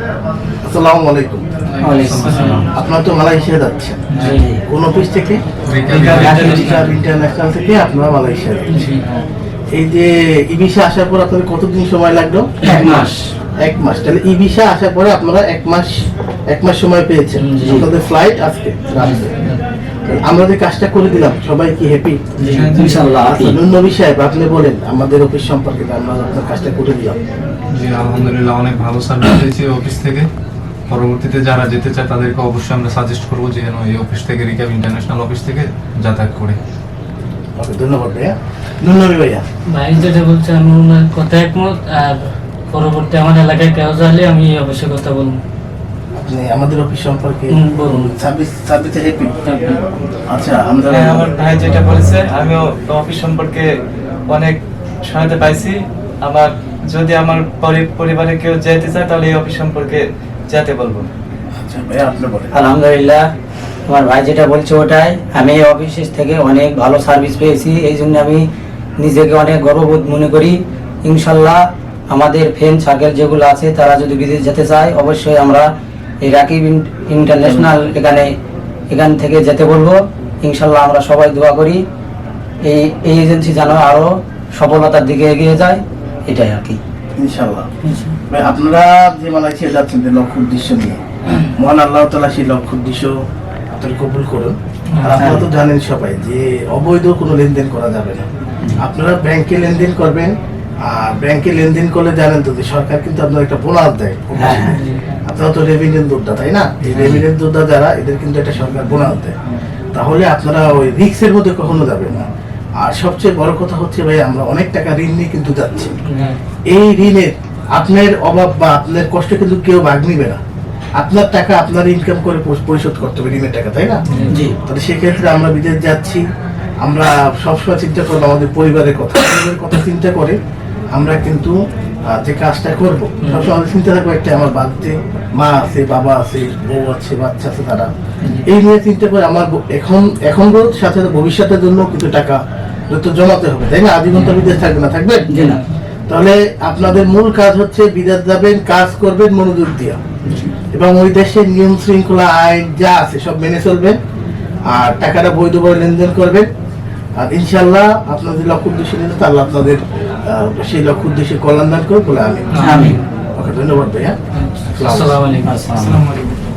আসসালামু আলাইকুম। আপনারা তো মালয়েশিয়া যাচ্ছেন। কোন অফিস থেকে? ইন্টারন্যাশনাল। থেকে আপনারা মালয়েশিয়া যাচ্ছেন। এই যে ই ভিসা আসার পর আপনাদের কতদিন সময় লাগল? এক মাস। এক মাস। তাহলে ই ভিসা আসার পরে আপনারা এক মাস এক মাস সময় পেয়েছেন। আপনাদের ফ্লাইট আজকে রাত্রে। আমরা যে কাজটা করে দিলাম। সবাই কি হ্যাপি ইনশাআল্লাহ। নবী সাহেব আপনি বলেন আমাদের অফিস সম্পর্কে আমরা আপনার কাজটা করে দিলাম। জি আলহামদুলিল্লাহ অনেক ভালো সার্ভিস এই অফিস থেকে। পরবর্তীতে যারা যেতে চায় তাদেরকে অবশ্যই আমরা সাজেস্ট করব যে যেন এই অফিস থেকে রিক্যাব ইন্টারন্যাশনাল অফিস থেকে যাতায়াত করে। ধন্যবাদ ভাইয়া। নবী ভাইয়া। ভাই যেটা বলছে আমি ওনার কথা একমত। আর পরবর্তী আমার এলাকায় কেউ আমি অবশ্যই কথা বলব। আপনি আমাদের অফিস সম্পর্কে বলুন। হ্যাপি আচ্ছা আমরা হ্যাঁ, আমার ভাই যেটা বলেছে আমিও অফিস সম্পর্কে অনেক পাইছি। আবার যদি আমার পরিবারে কেউ যেতে চায় তাহলে এই অফিস সম্পর্কে যেতে বলব। আচ্ছা ভাইয়া আপনি বলেন। আলহামদুলিল্লাহ তোমার ভাই যেটা বলছে ওটাই। আমি এই অফিস থেকে অনেক ভালো সার্ভিস পেয়েছি। এই জন্য আমি নিজেকে অনেক গর্ববোধ মনে করি। ইনশাল্লাহ আমাদের ফ্রেন্ড সার্কেল যেগুলো আছে তারা যদি বিদেশ যেতে চায় অবশ্যই আমরা এই রাকিব ইন্টারন্যাশনাল এখানে এখান থেকে যেতে বলব। ইনশাল্লাহ আমরা সবাই দোয়া করি। এই এই এজেন্সি যেন আরও সফলতার দিকে এগিয়ে যায় এটাই আর কি। ইনশাল্লাহ। আপনারা যে মালয়েশিয়া যাচ্ছেন যে লক্ষ্য উদ্দেশ্য নিয়ে মহান আল্লাহ তালা সেই লক্ষ্য উদ্দেশ্য আপনার কবুল করুন। আর আপনারা তো জানেন সবাই যে অবৈধ কোনো লেনদেন করা যাবে না। আপনারা ব্যাংকে লেনদেন করবেন আর ব্যাংকে লেনদেন করলে জানেন তো সরকার কিন্তু আপনার একটা বোনাস দেয় হ্যাঁ, হ্যাঁ। আপনারা তো রেভিনিউ দুধটা তাই না? এই রেভিনিউ দুধটা যারা এদের কিন্তু একটা সরকার বোনাস দেয়। তাহলে আপনারা ওই রিক্সের মধ্যে কখনো যাবেন না। আর সবচেয়ে বড় কথা হচ্ছে ভাই আমরা অনেক টাকা ঋণ নিয়ে কিন্তু যাচ্ছি। এই ঋণের আপনার অভাব বা আপনার কষ্ট কিন্তু কেউ ভাগ নিবে না। আপনার টাকা আপনার ইনকাম করে পরিশোধ করতে হবে ঋণের টাকা তাই না? জি। তাহলে সেক্ষেত্রে আমরা বিদেশ যাচ্ছি। আমরা সবসময় চিন্তা করব আমাদের পরিবারের কথা। পরিবারের কথা চিন্তা করে আমরা কিন্তু যে কাজটা করব সবসময় আমাদের চিন্তা থাকব একটা আমার বাড়িতে মা আছে বাবা আছে বউ আছে বাচ্চা আছে তারা। এই নিয়ে চিন্তা করে আমার এখন এখন সাথে সাথে ভবিষ্যতের জন্য কিছু টাকা তো জমাতে হবে তাই না? আজীবন তো বিদেশ থাকবে না থাকবে? না। তাহলে আপনাদের মূল কাজ হচ্ছে বিদেশ যাবেন কাজ করবেন মনোযোগ দিয়া। এবং ওই দেশের নিয়ম শৃঙ্খলা আইন যা আছে সব মেনে চলবেন আর টাকাটা বৈধভাবে লেনদেন করবেন। আর ইনশাল্লাহ আপনাদের লক্ষ্য উদ্দেশ্যে নিয়ে তাহলে আপনাদের সেই লক্ষ্য উদ্দেশ্যে কল্যাণ দান করে বলে আমি ধন্যবাদ ভাইয়া। আসসালামু আসসালামু আলাইকুম। আসসালামু আলাইকুম।